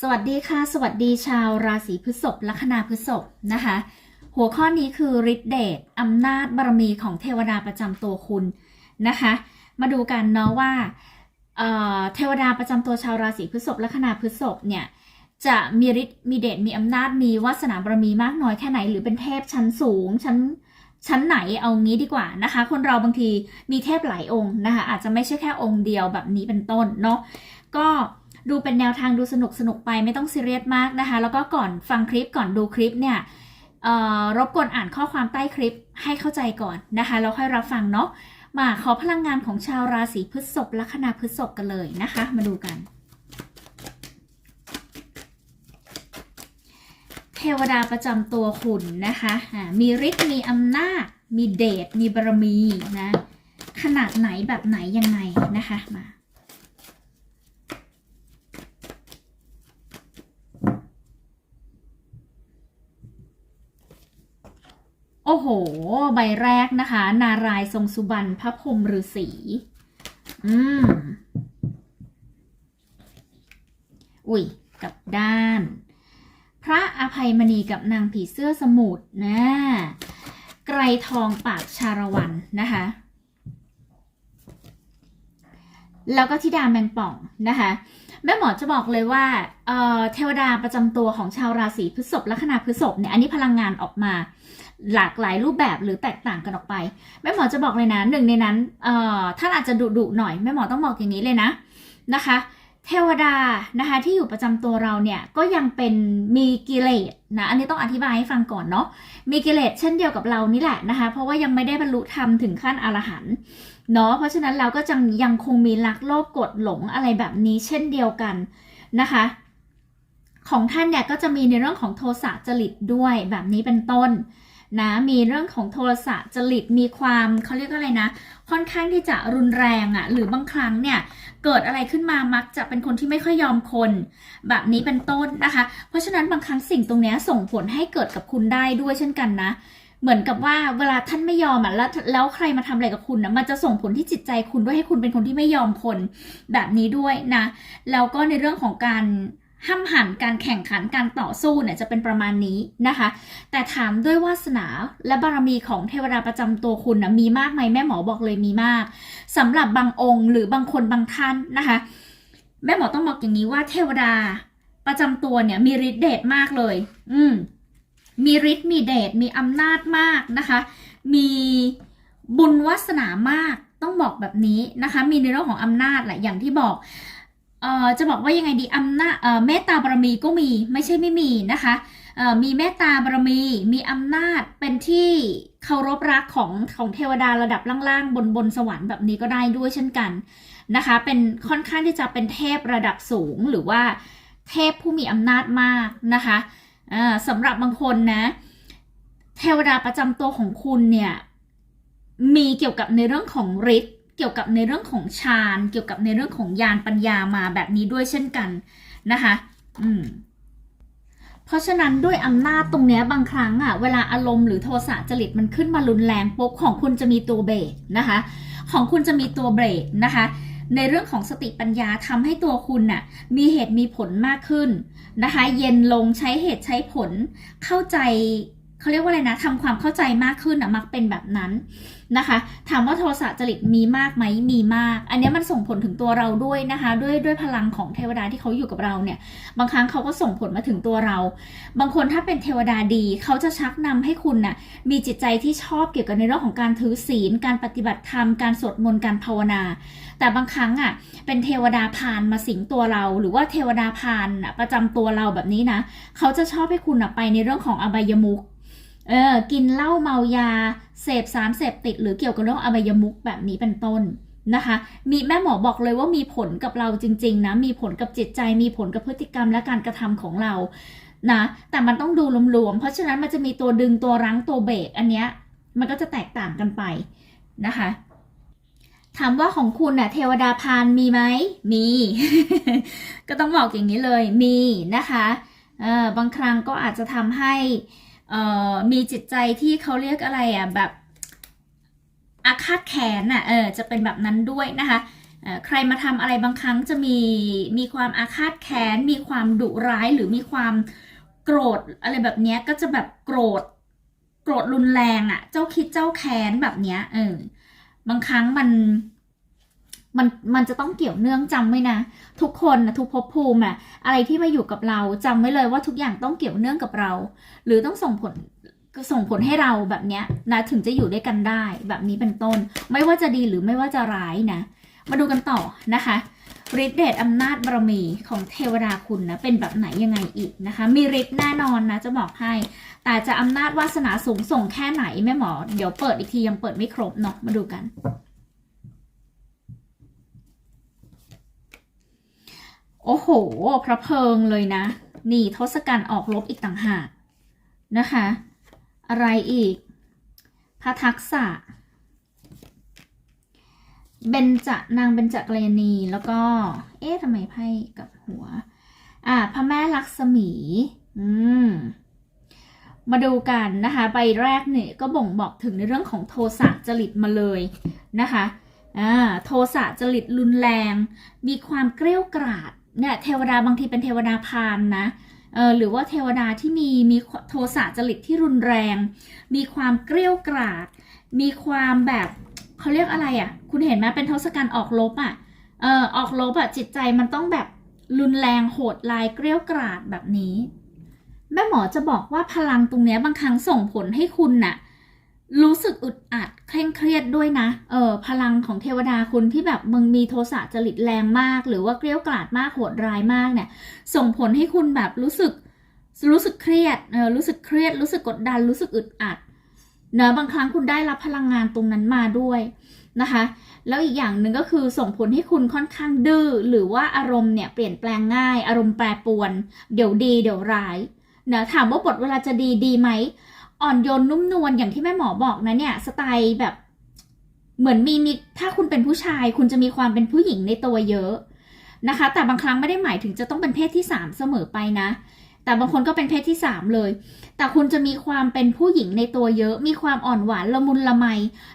สวัสดีค่ะ สวัสดีชาวราศีพฤษภลัคนาพฤษภนะคะ หัวข้อนี้คือฤทธิเดชอำนาจบารมีของเทวดาประจำตัวคุณนะคะ มาดูกันเนาะว่าเเทวดาประจำตัวชาวราศีพฤษภลัคนาพฤษภเนี่ยจะมีฤทธิ์มีเดชมีอำนาจมีวาสนาบารมีมากน้อยแค่ไหน หรือเป็นเทพชั้นสูงชั้นชั้นไหนเอางี้ดีกว่านะคะ คนเราบางทีมีเทพหลายองค์นะคะ อาจจะไม่ใช่แค่องค์เดียวแบบนี้เป็นต้นเนาะก็ ดูเป็นแนวทางดูสนุกสนุกไปไม่ต้องซีเรียสมากนะคะ แล้วก็ก่อนฟังคลิปก่อนดูคลิปเนี่ยรบกวนอ่านข้อความใต้คลิปให้เข้าใจก่อนนะคะแล้วค่อยรับฟังเนาะมาขอพลังงานของชาวราศีพฤษภลัคนาพฤษภกันเลยนะคะ มาดูกัน เทวดาประจำตัวคุณนะคะมีฤทธิ์มีอำนาจ มีเดชมีบารมีนะขนาดไหนแบบไหนยังไงนะคะมา อ้โห ใบแรกนะคะ นารายณ์ทรงสุบรรณพระพรมฤาษีอืม อุ้ยกับด้าน พระอภัยมณีกับนางผีเสื้อสมุทรนะไกรทองปากชาละวันนะคะ แล้วก็ธิดาแมงป่องนะคะ แม่หมอจะบอกเลยว่าเเทวดาประจำตัวของชาวราศีพฤษภลัคนาพฤษภเนี่ย อันนี้พลังงานออกมา หลากหลายรูปแบบหรือแตกต่างกันออกไป แม่หมอจะบอกเลยนะหนึ่งในนั้นเอ่อท่านอาจจะดุดุหน่อยแม่หมอต้องบอกอย่างนี้เลยนะนะคะ เทวดานะคะที่อยู่ประจำตัวเราเนี่ยก็ยังเป็นมีกิเลสนะอันนี้ต้องอธิบายให้ฟังก่อนเนาะมีกิเลสเช่นเดียวกับเรานี่แหละนะคะ เพราะว่ายังไม่ได้บรรลุธรรมถึงขั้นอรหันต์เนาะเพราะฉะนั้นเราก็จังยังคงมีรักโลภกดหลงอะไรแบบนี้เช่นเดียวกันนะคะของท่านเนี่ยก็จะมีในเรื่องของโทสะจริตด้วยแบบนี้เป็นต้น นะมีเรื่องของโทรศัพท์จริตมีความเขาเรียกว่าอะไรนะ ค่อนข้างที่จะรุนแรงอะ่ะหรือบางครั้งเนี่ยเกิดอะไรขึ้นมามักจะเป็นคนที่ไม่ค่อยยอมคน แบบนี้เป็นต้นนะคะ เพราะฉะนั้นบางครั้งสิ่งตรงนี้ส่งผลให้เกิดกับคุณได้ด้วยเช่นกันนะเหมือนกับว่าเวลาท่านไม่ยอมอะแล้วแล้วใครมาทำอะไรกับคุณนะมันจะส่งผลที่จิตใจคุณด้วยให้คุณเป็นคนที่ไม่ยอมคนแบบนี้ด้วยนะ แล้วก็ในเรื่องของการ ห้ามหันการแข่งขันการต่อสู้เนี่ยจะเป็นประมาณนี้นะคะ แต่ถามด้วยวาสนาและบารมีของเทวดาประจำตัวคุณนะมีมากไหมแม่หมอบอกเลยมีมากสำหรับบางองค์หรือบางคนบางท่านนะคะ แม่หมอต้องบอกอย่างนี้ว่าเทวดาประจำตัวเนี่ยมีฤทธิ์เดชมากเลย อืมมีฤทธิ์มีเดชมีอำนาจมากนะคะ มีบุญวาสนามากต้องบอกแบบนี้นะคะ มีในเรื่องของอำนาจแหละอย่างที่บอก เอ่อจะบอกว่ายังไงดีอำนาจเอ่อเมตตาบารมีก็มีไม่ใช่ไม่มีนะคะเอ่อมีเมตตาบารมีมีอำนาจเป็นที่เคารพรักของของเทวดาระดับล่างๆ บนบนสวรรค์แบบนี้ก็ได้ด้วยเช่นกันนะคะเป็นค่อนข้างที่จะเป็นเทพระดับสูงหรือว่าเทพผู้มีอำนาจมากนะคะเอ่อสำหรับบางคนนะ เทวดาประจำตัวของคุณเนี่ย มีเกี่ยวกับในเรื่องของฤทธิ์ กี่ยวกับในเรื่องของฌานเกี่ยวกับในเรื่องของญาณปัญญามาแบบนี้ด้วยเช่นกันนะคะอืมเพราะฉะนั้นด้วยอำนาจตรงนี้บางครั้งอะเวลาอารมณ์หรือโทสะจริตมันขึ้นมารุนแรงปุ๊บของคุณจะมีตัวเบรกนะคะ ของคุณจะมีตัวเบรกนะคะ ในเรื่องของสติปัญญาทำให้ตัวคุณน่ะมีเหตุมีผลมากขึ้นนะคะ เย็นลงใช้เหตุใช้ผลเข้าใจ เขาเรียกว่าอะไรนะทำความเข้าใจมากขึ้นอะมักเป็นแบบนั้นนะคะถามว่าโทสะจริตมีมากไหมมีมาก อันนี้มันส่งผลถึงตัวเราด้วยนะคะ ด้วยด้วยพลังของเทวดาที่เขาอยู่กับเราเนี่ย บางครั้งเขาก็ส่งผลมาถึงตัวเรา บางคนถ้าเป็นเทวดาดีเขาจะชักนำให้คุณน่ะมีจิตใจที่ชอบเกี่ยวกับในเรื่องของการถือศีล การปฏิบัติธรรมการสวดมนต์การภาวนา แต่บางครั้งอะเป็นเทวดาพานมาสิงตัวเรา หรือว่าเทวดาพานประจำตัวเราแบบนี้นะเขาจะชอบให้คุณน่ะไปในเรื่องของอบายมุข เออกินเหล้าเมายา เสพสารเสพติด หรือเกี่ยวกับเรื่องอบายมุขแบบนี้เป็นต้นนะคะ มีแม่หมอบอกเลยว่ามีผลกับเราจริง ๆ นะ มีผลกับจิตใจ มีผลกับพฤติกรรมและการกระทำของเรา นะ แต่มันต้องดูรวมๆ เพราะฉะนั้นมันจะมีตัวดึงตัวรั้งตัวเบรกอันเนี้ย มันก็จะแตกต่างกันไปนะคะ ถามว่าของคุณน่ะเทวดาพานมีไหม มี ก็ต้องบอกอย่างนี้เลย มีนะคะ เออบางครั้งก็อาจจะทำให้ มีจิตใจที่เขาเรียกอะไรอะแบบอาฆาตแค้นอะเออจะเป็นแบบนั้นด้วยนะคะใครมาทำอะไรบางครั้งจะมีมีความอาฆาตแค้น มีความดุร้ายหรือมีความโกรธอะไรแบบนี้ก็จะแบบโกรธ โกรธรุนแรงอะ่ะ เจ้าคิดเจ้าแค้นแบบเนี้ยเออบางครั้งมัน มันมันจะต้องเกี่ยวเนื่องจำไว้นะ ทุกคนนะทุกภพภูมิอะอะไรที่มาอยู่กับเราจำไว้เลยว่าทุกอย่างต้องเกี่ยวเนื่องกับเรา หรือต้องส่งผลส่งผลให้เราแบบเนี้ยนะถึงจะอยู่ด้วยกันได้แบบนี้เป็นต้น ไม่ว่าจะดีหรือไม่ว่าจะร้ายนะ มาดูกันต่อนะคะฤทธิ์เดชอำนาจบารมีของเทวดาคุณนะเป็นแบบไหนยังไงอีกนะคะ มีฤทธิ์แน่นอนนะจะบอกให้ แต่จะอำนาจวาสนาสูงส่งแค่ไหนแม่หมอ เดี๋ยวเปิดอีกทียังเปิดไม่ครบเนาะมาดูกัน โอ้โห พระเพิงเลยนะ นี่ทศกัณฐ์ออกรบอีกต่างหากนะคะ อะไรอีก พระทักษะ เบญจนางเบญจกัลยาณี แล้วก็ เอ๊ะทำไมไพ่กับหัว อ่า พระแม่ลักษมี อืม มาดูกันนะคะ ใบแรกเนี่ยก็บ่งบอกถึงในเรื่องของโทสะจริตมาเลยนะคะ อ่า โทสะจริตรุนแรง มีความเกรี้ยวกราด เนี่ยเทวดาบางทีเป็นเทวดาพาหมนะเออหรือว่าเทวดาที่มีมีโทสะจริตที่รุนแรง มีความเกรี้ยวกราดมีความแบบเขาเรียกอะไรอะ่ะ คุณเห็นไหมเป็นทศกัณฐ์ออกรบอะ่ะเออออกรบอะ่ะจิตใจมันต้องแบบรุนแรงโหดลายเกรี้ยวกราดแบบนี้ แม่หมอจะบอกว่าพลังตรงเนี้ยบางครั้งส่งผลให้คุณน่ะ รู้สึกอึดอัดเคร่งเครียดด้วยนะ เออพลังของเทวดาคุณที่แบบมึงมีโทสะจริตแรงมาก หรือว่าเกรี้ยวกราดมากโหดร้ายมากเนี่ย ส่งผลให้คุณแบบรู้สึกรู้สึกเครียดเออรู้สึกเครียด รู้สึกกดดัน รู้สึกอึดอัดเนอะบางครั้งคุณได้รับพลังงานตรงนั้นมาด้วยนะคะ แล้วอีกอย่างหนึ่งก็คือส่งผลให้คุณค่อนข้างดื้อหรือว่าอารมณ์เนี่ยเปลี่ยนแปลงง่าย อารมณ์แปรปรวน เดี๋ยวดี เดี๋ยวร้ายเนะถามว่าบทเวลาจะดีดีไหม อ่อนโยนนุ่มนวลอย่างที่แม่หมอบอกนะเนี่ย สไตล์แบบเหมือนมีมีถ้าคุณเป็นผู้ชาย คุณจะมีความเป็นผู้หญิงในตัวเยอะนะคะ แต่บางครั้งไม่ได้หมายถึงจะต้องเป็นเพศที่สามเสมอไปนะ แต่บางคนก็เป็นเพศที่สามเลย แต่คุณจะมีความเป็นผู้หญิงในตัวเยอะ มีความอ่อนหวานละมุนละไม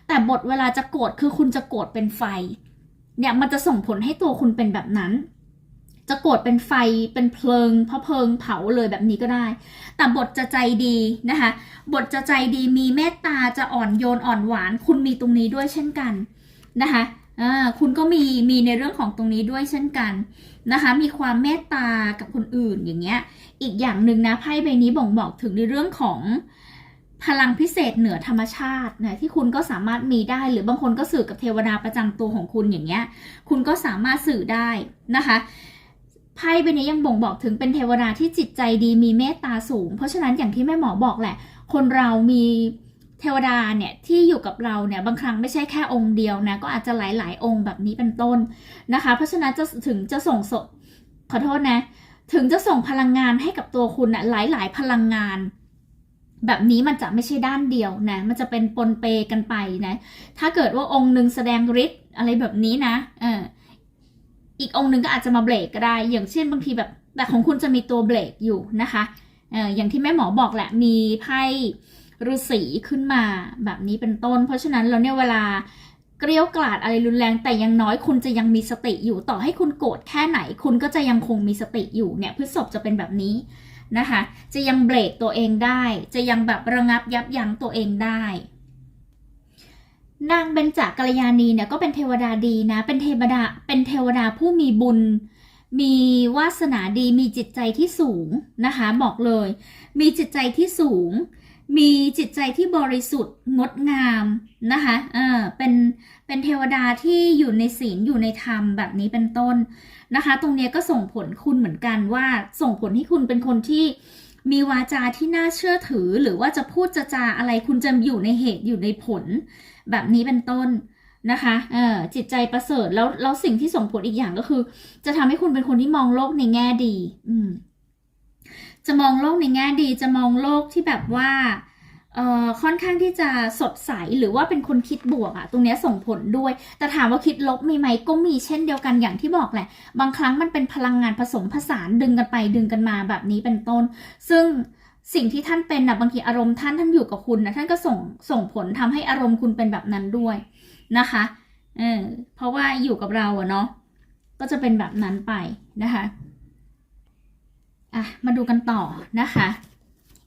แต่บทเวลาจะโกรธคือคุณจะโกรธเป็นไฟ เนี่ยมันจะส่งผลให้ตัวคุณเป็นแบบนั้น จะโกรธเป็นไฟเป็นเพลิงเพราะเพลิงเผาเลยแบบนี้ก็ได้ แต่บทจะใจดีนะคะ บทจะใจดีมีเมตตาจะอ่อนโยนอ่อนหวาน คุณมีตรงนี้ด้วยเช่นกันนะคะอ่าคุณก็มีมีในเรื่องของตรงนี้ด้วยเช่นกันนะคะ มีความเมตตากับคนอื่นอย่างเงี้ย อีกอย่างหนึ่งนะไพ่ใบนี้บ่งบอกถึงในเรื่องของพลังพิเศษเหนือธรรมชาตินะที่คุณก็สามารถมีได้หรือบางคนก็สื่อกับเทวดาประจำตัวของคุณอย่างเงี้ย คุณก็สามารถสื่อได้นะคะ ไพ่ใบนี้ยังบ่งบอกถึงเป็นเทวดาที่จิตใจดีมีเมตตาสูง เพราะฉะนั้นอย่างที่แม่หมอบอกแหละ คนเรามีเทวดาเนี่ยที่อยู่กับเราเนี่ยบางครั้งไม่ใช่แค่องค์เดียวนะก็อาจจะหลาย ๆ องค์แบบนี้เป็นต้นนะคะ เพราะฉะนั้นจะถึงจะส่งสดขอโทษนะ ถึงจะส่งพลังงานให้กับตัวคุณนะหลาย ๆ พลังงาน แบบนี้มันจะไม่ใช่ด้านเดียวนะมันจะเป็นปนเปกันไปนะถ้าเกิดว่าองค์หนึ่งแสดงฤทธิ์อะไรแบบนี้นะเออ อีกองค์หนึ่งก็อาจจะมาเบรกก็ได้ อย่างเช่นบางทีแบบ แต่ของคุณจะมีตัวเบรกอยู่นะคะเอออย่างที่แม่หมอบอกแหละมีไพ่ฤาษีขึ้นมาแบบนี้เป็นต้น เพราะฉะนั้นเราเนี่ยเวลาเกรี้ยวกราดอะไรรุนแรงแต่ยังน้อยคุณจะยังมีสติอยู่ต่อให้คุณโกรธแค่ไหน คุณก็จะยังคงมีสติอยู่เนี่ยพฤษภจะเป็นแบบนี้นะคะ จะยังเบรกตัวเองได้ จะยังแบบระงับยับยั้งตัวเองได้ นางเบญจกัลยาณีเนี่ยก็เป็นเทวดาดีนะ เป็นเทวดา เป็นเทวดาผู้มีบุญ มีวาสนาดี มีจิตใจที่สูงนะคะ บอกเลย มีจิตใจที่สูง มีจิตใจที่บริสุทธิ์งดงามนะคะ เออ เป็น เป็นเทวดาที่อยู่ในศีลอยู่ในธรรมแบบนี้เป็นต้นนะคะ ตรงนี้ก็ส่งผลคุณเหมือนกันว่าส่งผลให้คุณเป็นคนที่ มีวาจาที่น่าเชื่อถือหรือว่าจะพูดจะจาอะไรคุณจะอยู่ในเหตุอยู่ในผล แบบนี้เป็นต้นนะคะเออจิตใจประเสริฐแล้วแล้วสิ่งที่ส่งผลอีกอย่างก็คือ จะทำให้คุณเป็นคนที่มองโลกในแง่ดี อืมจะมองโลกในแง่ดี จะมองโลกที่แบบว่า ค่อนข้างที่จะสดใสหรือว่าเป็นคนคิดบวกอะตรงนี้ส่งผลด้วย แต่ถามว่าคิดลบมีไหมก็มีเช่นเดียวกันอย่างที่บอกแหละ บางครั้งมันเป็นพลังงานผสมผสานดึงกันไปดึงกันมาแบบนี้เป็นต้น ซึ่งสิ่งที่ท่านเป็นนะบางทีอารมณ์ท่านท่านอยู่กับคุณนะท่านก็ส่งส่งผลทำให้อารมณ์คุณเป็นแบบนั้นด้วยนะคะเออเพราะว่าอยู่กับเราอะเนาะก็จะเป็นแบบนั้นไปนะคะอะมาดูกันต่อนะคะ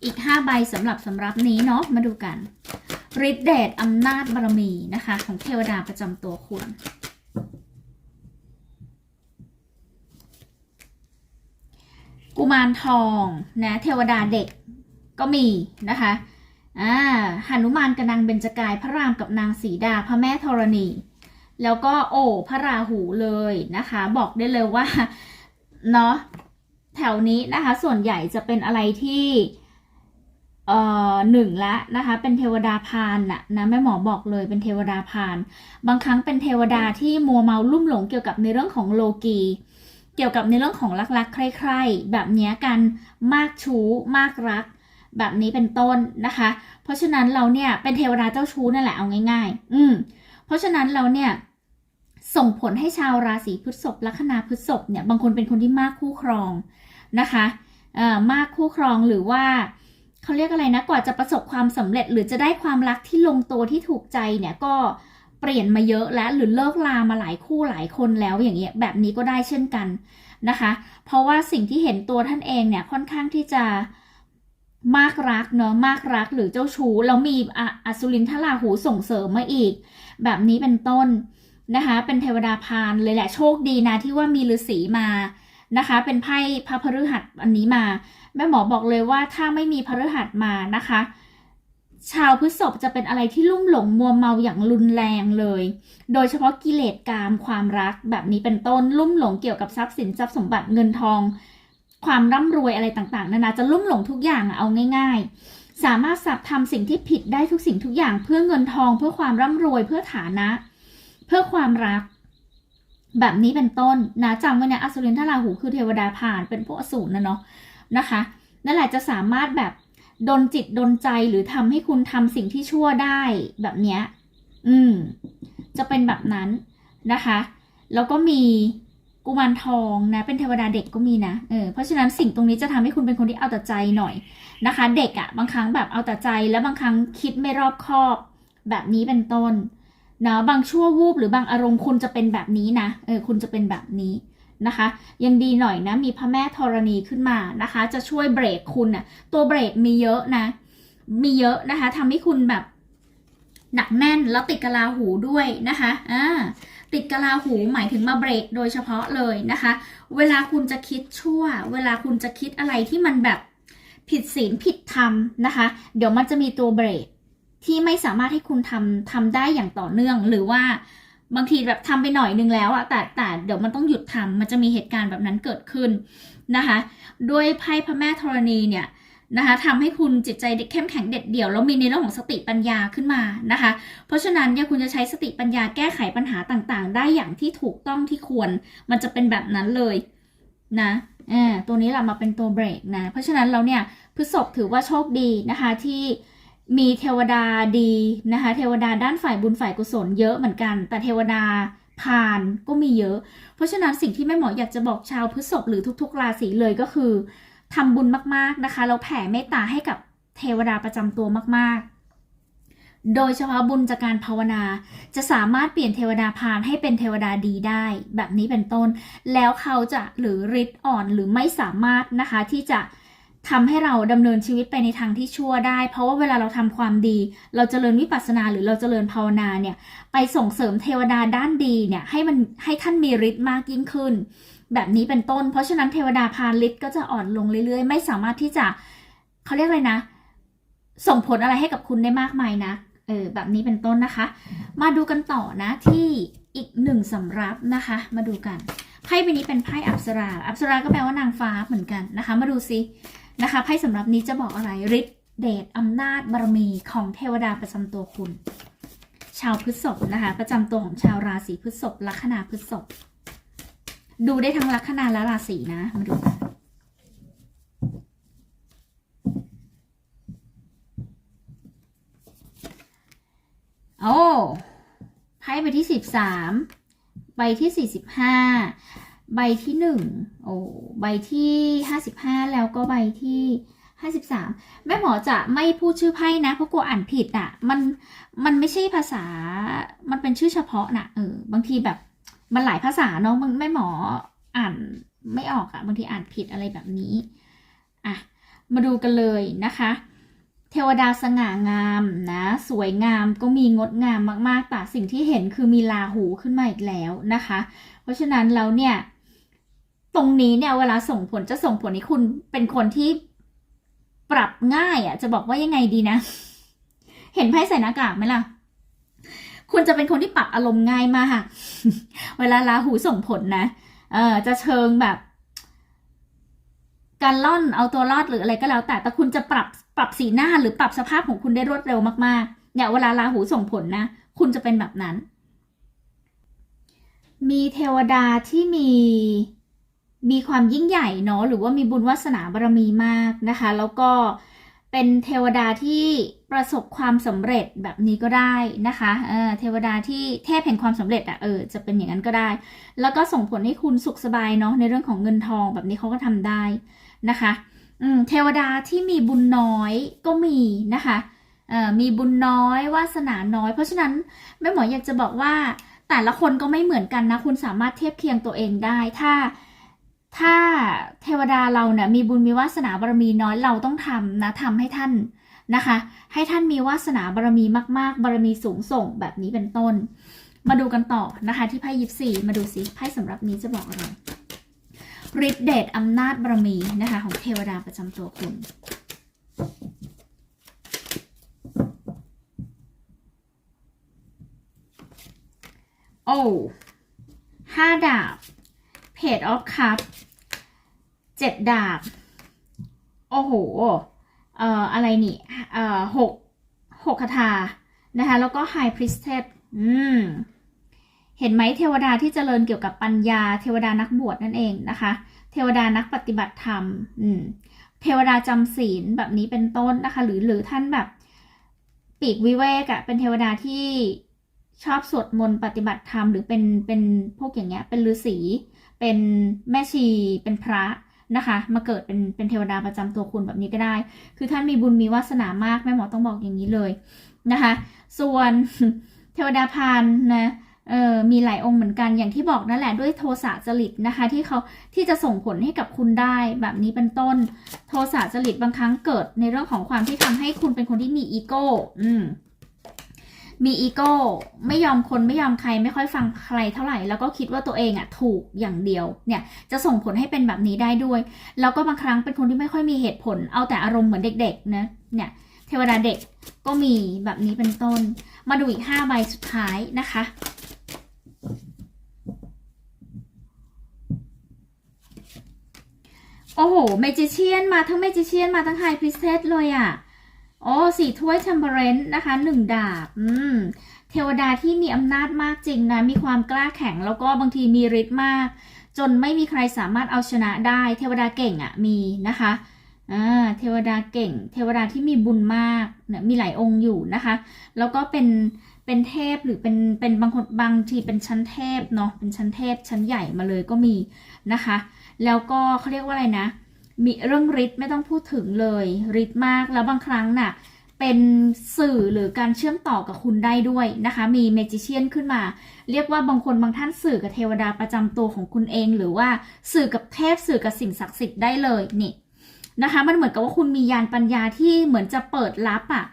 อีก 5 ใบสำหรับสำรับนี้เนาะมาดูกันฤทธิเดชอำนาจบารมีนะคะ ของเทวดาประจำตัวคุณกุมารทองนะเทวดาเด็กก็มีนะคะอ่าหนุมานกับนางเบญจกายพระรามกับนางสีดาพระแม่ธรณี แล้วก็โอ้พระราหูเลยนะคะ บอกได้เลยว่าเนาะแถวนี้นะคะ ส่วนใหญ่จะเป็นอะไรที่ เอ่อหนึ่งละนะคะเป็นเทวดาพานน่ะนะแม่หมอบอกเลยเป็นเทวดาพาน บางครั้งเป็นเทวดาที่มัวเมาลุ่มหลงเกี่ยวกับในเรื่องของโลกีเกี่ยวกับในเรื่องของรักๆใคร่ๆแบบเนี้ยกันมากชู้มากรัก แบบนี้เป็นต้นนะคะ เพราะฉะนั้นเราเนี่ยเป็นเทวดาเจ้าชู้นั่นแหละเอาง่าย ๆ อืมเพราะฉะนั้นเราเนี่ยส่งผลให้ชาวราศีพฤษภลัคนาพฤษภเนี่ยบางคนเป็นคนที่มากคู่ครองนะคะเอ่อมากคู่ครองหรือว่า เขาเรียกอะไรนะกว่าจะประสบความสำเร็จ หรือจะได้ความรักที่ลงตัวที่ถูกใจเนี่ยก็เปลี่ยนมาเยอะแล้วหรือเลิกลามาหลายคู่หลายคนแล้วอย่างเงี้ยแบบนี้ก็ได้เช่นกันนะคะ เพราะว่าสิ่งที่เห็นตัวท่านเองเนี่ยค่อนข้างที่จะมากรักเนอะมากรักหรือเจ้าชู้แล้วมีออสุรินทราหูส่งเสริมมาอีก แบบนี้เป็นต้นนะคะ เป็นเทวดาพานเลยแหละโชคดีนะที่ว่ามีฤาษีมานะคะ เป็นไพ่พระพฤหัสอันนี้มา แม่หมอบอกเลยว่าถ้าไม่มีพฤหัสมานะคะ ชาวพฤษภจะเป็นอะไรที่ลุ่มหลงมัวเมาอย่างรุนแรงเลย โดยเฉพาะกิเลสกามความรักแบบนี้เป็นต้นลุ่มหลงเกี่ยวกับทรัพย์สินทรัพย์สมบัติเงินทอง ความร่ำรวยอะไรต่างๆนานาจะลุ่มหลงทุกอย่างเอาง่าย ๆ สามารถสับทำสิ่งที่ผิดได้ทุกสิ่งทุกอย่างเพื่อเงินทองเพื่อความร่ำรวยเพื่อฐานะ เพื่อความรักแบบนี้เป็นต้นนะจำไว้นะอสุรินทราหูคือเทวดาผ่านเป็นพวกอสูรนะเนาะ นะคะนั่นแหละจะสามารถแบบดนจิตดนใจหรือทำให้คุณทำสิ่งที่ชั่วได้แบบเนี้ย อืม จะเป็นแบบนั้นนะคะ แล้วก็มีกุมารทองนะ เป็นเทวดาเด็กก็มีนะ เออ เพราะฉะนั้นสิ่งตรงนี้จะทำให้คุณเป็นคนที่เอาแต่ใจหน่อยนะคะ เด็กอะ่ะบางครั้งแบบเอาแต่ใจแล้วบางครั้งคิดไม่รอบคอบ แบบนี้เป็นต้นนะบางชั่ววูบหรือบางอารมณ์คุณจะเป็นแบบนี้นะ เออ คุณจะเป็นแบบนี้ นะคะ ยังดีหน่อยนะ มีพระแม่ธรณีขึ้นมานะคะ จะช่วยเบรกคุณน่ะ ตัวเบรกมีเยอะนะ มีเยอะนะคะทำให้คุณแบบหนักแน่นแล้วติดกะลาหูด้วยนะคะอ่าติดกะลาหูหมายถึงมาเบรกโดยเฉพาะเลยนะคะ เวลาคุณจะคิดชั่ว เวลาคุณจะคิดอะไรที่มันแบบผิดศีลผิดธรรมนะคะ เดี๋ยวมันจะมีตัวเบรกที่ไม่สามารถให้คุณทำทำได้อย่างต่อเนื่องหรือว่า บางทีแบบทำไปหน่อยนึงแล้วอะแต่แต่เดี๋ยวมันต้องหยุดทำมันจะมีเหตุการณ์แบบนั้นเกิดขึ้นนะคะด้วยไพ่พระแม่ธรณีเนี่ยนะคะทำให้คุณจิตใจเข้มแข็งเด็ดเดี่ยวแล้วมีในเรื่องของสติปัญญาขึ้นมานะคะ เพราะฉะนั้นเนี่ยคุณจะใช้สติปัญญาแก้ไขปัญหาต่างๆ ได้อย่างที่ถูกต้องที่ควร มันจะเป็นแบบนั้นเลยนะเออตัวนี้แหละมาเป็นตัวเบรกนะ เพราะฉะนั้นเราเนี่ยพฤษภถือว่าโชคดีนะคะที่ มีเทวดาดีนะคะเทวดาด้านฝ่ายบุญฝ่ายกุศลเยอะเหมือนกัน แต่เทวดาผ่านก็มีเยอะ เพราะฉะนั้นสิ่งที่แม่หมออยากจะบอกชาวพฤษภหรือทุก ๆ ราศีเลยก็คือทำบุญมากๆนะคะเราแผ่เมตตาให้กับเทวดาประจำตัวมากๆ โดยเฉพาะบุญจากการภาวนา จะสามารถเปลี่ยนเทวดาพาลให้เป็นเทวดาดีได้ แบบนี้เป็นต้น แล้วเขาจะหรือฤทธิ์อ่อนหรือไม่สามารถนะคะที่จะ ทำให้เราดำเนินชีวิตไปในทางที่ชั่วได้ เพราะว่าเวลาเราทำความดี เราจเจริญวิปัสสนาหรือเราจเจริญภาวนาเนี่ยไปส่งเสริมเทวดาด้านดีเนี่ยให้มันให้ท่านมีฤทธิ์มากยิ่งขึ้น แบบนี้เป็นต้น เพราะฉะนั้นเทวดาพาฤทธิ์ก็จะอ่อนลงเรื่อยๆ ไม่สามารถที่จะเขาเรียกอะไรนะ ส่งผลอะไรให้กับคุณได้มากมายนะเออแบบนี้เป็นต้นนะคะ มาดูกันต่อนะที่อีกหนึ่งสำรับนะคะ มาดูกันไพ่ใบนี้เป็นไพ่อัปสรา อัปสราก็แปลว่านางฟ้าเหมือนกันนะคะ มาดูซิ นะคะไพ่สำหรับนี้จะบอกอะไรฤทธิ์เดชอำนาจบารมีของเทวดาประจำตัวคุณ ชาวพฤษภนะคะ ประจำตัวของชาวราศีพฤษภลัคนาพฤษภดูได้ทั้งลัคนาและราศีนะมาดูกันโอ้ไพ่ใบที่สิบสามใบที่สี่สิบห้า ใบที่หนึ่งโอ้ใบที่ห้าสิบห้าแล้วก็ใบที่ห้าสิบสามแม่หมอจะไม่พูดชื่อไพ่นะเพราะกลัวอ่านผิดอะ มันมันไม่ใช่ภาษา มันเป็นชื่อเฉพาะนะเออบางทีแบบมันหลายภาษาเนาะมันแม่หมออ่านไม่ออกอะบางทีอ่านผิดอะไรแบบนี้อะมาดูกันเลยนะคะ เทวดาสง่างามนะ สวยงามก็มีงดงามมากๆแต่สิ่งที่เห็นคือมีลาหูขึ้นมาอีกแล้วนะคะ เพราะฉะนั้นแล้วเนี่ย ตรงนี้เนี่ยเวลาส่งผลจะส่งผลให้คุณเป็นคนที่ปรับง่ายอะ่ะ จะบอกว่ายังไงดีนะ เห็นไพ่ใส่หน้ากากไหมล่ะ คุณจะเป็นคนที่ปรับอารมณ์ง่ายมากเวลาลาหูส่งผลนะเออจะเชิงแบบ การล่อนเอาตัวรอดหรืออะไรก็แล้วแต่แต่คุณจะปรับปรับสีหน้าหรือปรับสภาพของคุณได้รวดเร็วมากๆเนี่ยเวลาราหูส่งผลนะคุณจะเป็นแบบนั้น มีเทวดาที่มี มีความยิ่งใหญ่เนาะหรือว่ามีบุญวาสนาบารมีมากนะคะ แล้วก็เป็นเทวดาที่ประสบความสำเร็จแบบนี้ก็ได้นะคะเออเทวดาที่เทพแห่งความสำเร็จอะเออจะเป็นอย่างนั้นก็ได้ แล้วก็ส่งผลให้คุณสุขสบายเนาะในเรื่องของเงินทองแบบนี้เขาก็ทำได้นะคะอืมเทวดาที่มีบุญน้อยก็มีนะคะเอ่อมีบุญน้อยวาสนาน้อย เพราะฉะนั้นแม่หมออยากจะบอกว่าแต่ละคนก็ไม่เหมือนกันนะ คุณสามารถเทียบเคียงตัวเองได้ถ้า ถ้าเทวดาเราเนี่ยมีบุญมีวาสนาบารมีน้อยเราต้องทำนะทำให้ท่านนะคะ ให้ท่านมีวาสนาบารมีมากๆ บารมีสูงส่งแบบนี้เป็นต้น มาดูกันต่อนะคะที่ไพ่ยิปซีมาดูสิไพ่สำหรับนี้จะบอกอะไรฤทธิเดชอำนาจบารมีนะคะของเทวดาประจำตัวคุณโอ้ห้าดาบ เพจออฟคัพเจ็ดดาบ โอ้โห เอ่อ อะไรนี่ เอ่อหกหกคาถานะคะ แล้วก็ไฮพริสเทสอืม เห็นไหมเทวดาที่เจริญเกี่ยวกับปัญญา เทวดานักบวชนั่นเองนะคะ เทวดานักปฏิบัติธรรม อืม เทวดาจำศีลแบบนี้เป็นต้นนะคะ หรือหรือท่านแบบปีกวิเวกอะเป็นเทวดาที่ชอบสวดมนต์ปฏิบัติธรรมหรือเป็นเป็นพวกอย่างเงี้ยเป็นฤาษี เป็นแม่ชีเป็นพระนะคะ มาเกิดเป็นเป็นเทวดาประจำตัวคุณแบบนี้ก็ได้ คือท่านมีบุญมีวาสนามากแม่หมอต้องบอกอย่างนี้เลยนะคะ ส่วนเทวดาพานนะเออมีหลายองค์เหมือนกันอย่างที่บอกนั่นแหละด้วยโทสะจริตนะคะ ที่เขาที่จะส่งผลให้กับคุณได้แบบนี้เป็นต้น โทสะจริตบางครั้งเกิดในเรื่องของความที่ทำให้คุณเป็นคนที่มีอีโก้ อืม มีอีโก้ไม่ยอมคนไม่ยอมใครไม่ค่อยฟังใครเท่าไหร่ แล้วก็คิดว่าตัวเองอะถูกอย่างเดียวเนี่ยจะส่งผลให้เป็นแบบนี้ได้ด้วย แล้วก็บางครั้งเป็นคนที่ไม่ค่อยมีเหตุผล เอาแต่อารมณ์เหมือนเด็กๆนะเนี่ยเทวดาเด็กก็มีแบบนี้เป็นต้น มาดูอีก 5 ใบสุดท้ายนะคะโอ้โหเมจิเชียนมาทั้งเมจิเชียนมาทั้งไฮพริสเทสเลยอะ่ะ โอ้สี่ถ้วยแชมเบอร์เรนนะคะหนึ่งดาบ อืม เทวดาที่มีอำนาจมากจริงนะ มีความกล้าแข็งแล้วก็บางทีมีฤทธิ์มาก จนไม่มีใครสามารถเอาชนะได้ เทวดาเก่งอะ่ะมีนะคะอ่าเทวดาเก่ง เทวดาที่มีบุญมากเนี่ยมีหลายองค์อยู่นะคะ แล้วก็เป็นเป็นเทพหรือเป็นเป็นบางคนบางทีเป็นชั้นเทพเนาะเป็นชั้นเทพชั้นใหญ่มาเลยก็มีนะคะ แล้วก็เขาเรียกว่าอะไรนะ มีเรื่องฤทธิ์ไม่ต้องพูดถึงเลยฤทธิ์มากแล้วบางครั้งน่ะเป็นสื่อหรือการเชื่อมต่อกับคุณได้ด้วยนะคะ มีเมจิเชียนขึ้นมา เรียกว่าบางคนบางท่านสื่อกับเทวดาประจำตัวของคุณเอง หรือว่าสื่อกับเทพสื่อกับสิ่งศักดิ์สิทธิ์ได้เลยนี่นะคะ มันเหมือนกับว่าคุณมียานปัญญาที่เหมือนจะเปิดรับอะ่ะ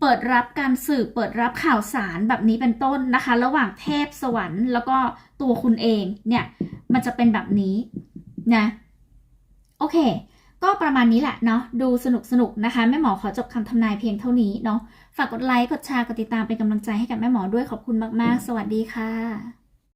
เปิดรับการสื่อเปิดรับข่าวสารแบบนี้เป็นต้นนะคะ ระหว่างเทพสวรรค์ แล้วก็ตัวคุณเองเนี่ยมันจะเป็นแบบนี้นะโอเค ก็ประมาณนี้แหละเนาะดูสนุกสนุกนะคะแม่หมอขอจบคำทำนายเพียงเท่านี้เนาะฝากกดไลค์กดแชร์กดติดตามเป็นกำลังใจให้กับแม่หมอด้วยขอบคุณมาก ๆ สวัสดีค่ะ